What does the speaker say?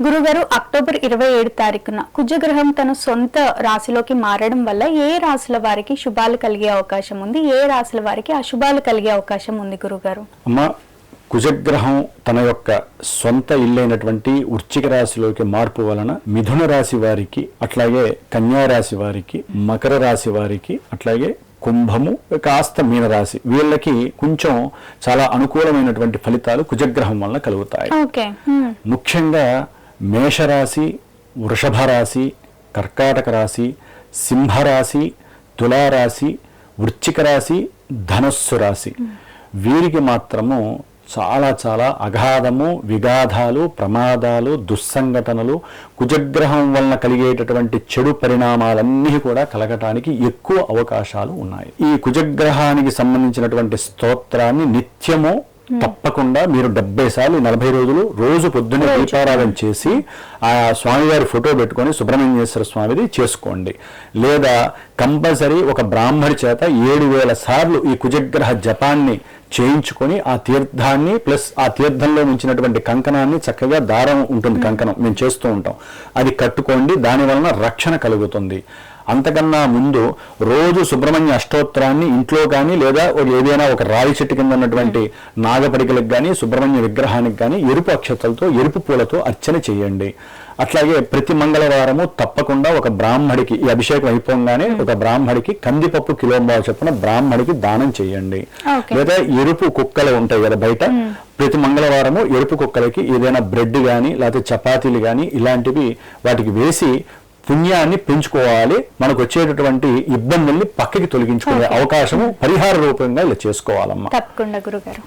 గురుగారు అక్టోబర్ ఇరవై ఏడు తారీఖున కుజగ్రహం తన సొంత రాశిలోకి మారడం వల్ల ఏ రాశుల వారికి శుభాలు కలిగే అవకాశం ఉంది? ఏ రాశుల వారికి అశుభాలు కలిగే అవకాశం ఉంది గురుగారు? అమ్మ కుజగ్రహం తన యొక్క సొంత ఇల్లైనటువంటి వృశ్చిక రాశిలోకి మార్పు వలన మిథున రాశి వారికి అట్లాగే కన్యా రాశి వారికి మకర రాశి వారికి అట్లాగే కుంభము కాస్త మీనరాశి వీళ్ళకి కొంచెం చాలా అనుకూలమైనటువంటి ఫలితాలు కుజగ్రహం వలన కలుగుతాయి. ముఖ్యంగా మేషరాశి వృషభ రాశి కర్కాటక రాశి సింహరాశి తులారాశి వృశ్చిక రాశి ధనస్సు రాశి వీరికి మాత్రము చాలా చాలా అగాధము విగాధాలు ప్రమాదాలు దుస్సంఘటనలు కుజగ్రహం వలన కలిగేటటువంటి చెడు పరిణామాలన్నీ కూడా కలగటానికి ఎక్కువ అవకాశాలు ఉన్నాయి. ఈ కుజగ్రహానికి సంబంధించినటువంటి స్తోత్రాన్ని నిత్యము తప్పకుండా మీరు డెబ్బై సార్లు నలభై రోజులు రోజు పొద్దున్నే దీపారాధన చేసి ఆ స్వామివారి ఫోటో పెట్టుకొని సుబ్రహ్మణ్యేశ్వర స్వామిది చేసుకోండి. లేదా కంపల్సరీ ఒక బ్రాహ్మడి చేత ఏడు వేల సార్లు ఈ కుజగ్రహ జపాన్ని చేయించుకొని ఆ తీర్థాన్ని ప్లస్ ఆ తీర్థంలో ఉంచినటువంటి కంకణాన్ని చక్కగా దారం ఉంటుంది కంకణం. మేము చేస్తూ ఉంటాం. అది కట్టుకోండి దాని వలన రక్షణ కలుగుతుంది. అంతకన్నా ముందు రోజు సుబ్రహ్మణ్య అష్టోత్తరాన్ని ఇంట్లో కానీ లేదా ఏదైనా ఒక రావి చెట్టు కింద ఉన్నటువంటి నాగపడికలకు కానీ సుబ్రహ్మణ్య విగ్రహానికి కానీ ఎరుపు అక్షతలతో ఎరుపు పూలతో అర్చన చేయండి. అట్లాగే ప్రతి మంగళవారము తప్పకుండా ఒక బ్రాహ్మడికి ఈ అభిషేకం అయిపోగానే ఒక బ్రాహ్మడికి కందిపప్పు కిలోంబావ చొప్పున బ్రాహ్మడికి దానం చేయండి. లేదా ఎరుపు కుక్కలు ఉంటాయి కదా బయట. ప్రతి మంగళవారము ఎరుపు కుక్కలకి ఏదైనా బ్రెడ్ కానీ లేకపోతే చపాతీలు కానీ ఇలాంటివి వాటికి వేసి పుణ్యాన్ని పెంచుకోవాలి. మనకు వచ్చేటటువంటి ఇబ్బందుల్ని పక్కకి తొలగించుకునే అవకాశము పరిహార రూపంగా ఇలా చేసుకోవాలమ్మా. తప్పకుండా గురుగారు.